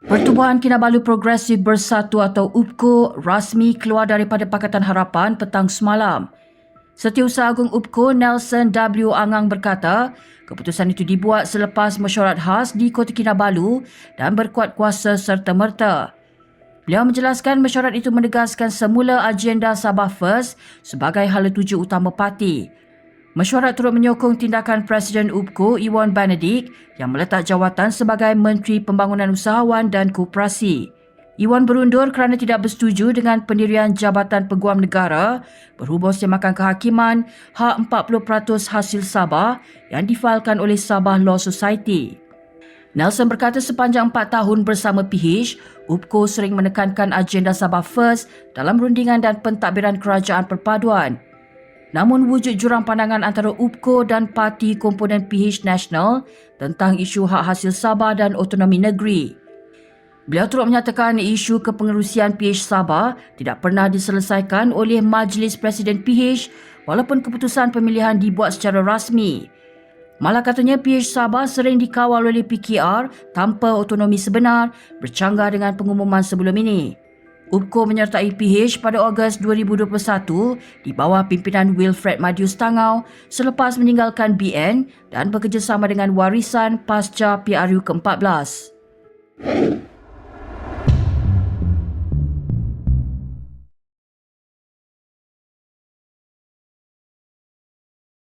Pertubuhan Kinabalu Progresif Bersatu atau UPKO rasmi keluar daripada Pakatan Harapan petang semalam. Setiausaha Agung UPKO Nelson W. Angang berkata, keputusan itu dibuat selepas mesyuarat khas di Kota Kinabalu dan berkuat kuasa serta-merta. Beliau menjelaskan mesyuarat itu menegaskan semula agenda Sabah First sebagai hala tuju utama parti. Mesyuarat turut menyokong tindakan Presiden UPKO Iwan Benedict yang meletak jawatan sebagai Menteri Pembangunan Usahawan dan Koperasi. Iwan berundur kerana tidak bersetuju dengan pendirian Jabatan Peguam Negara berhubung semakan kehakiman hak 40% hasil Sabah yang difailkan oleh Sabah Law Society. Nelson berkata sepanjang empat tahun bersama PH, UPKO sering menekankan agenda Sabah First dalam rundingan dan pentadbiran kerajaan perpaduan. Namun wujud jurang pandangan antara UPKO dan parti komponen PH National tentang isu hak hasil Sabah dan otonomi negeri. Beliau turut menyatakan isu kepengerusian PH Sabah tidak pernah diselesaikan oleh Majlis Presiden PH walaupun keputusan pemilihan dibuat secara rasmi. Malah katanya PH Sabah sering dikawal oleh PKR tanpa otonomi sebenar bercanggah dengan pengumuman sebelum ini. UPKO menyertai PH pada Ogos 2021 di bawah pimpinan Wilfred Madius Tangau selepas meninggalkan BN dan bekerjasama dengan warisan pasca PRU ke-14.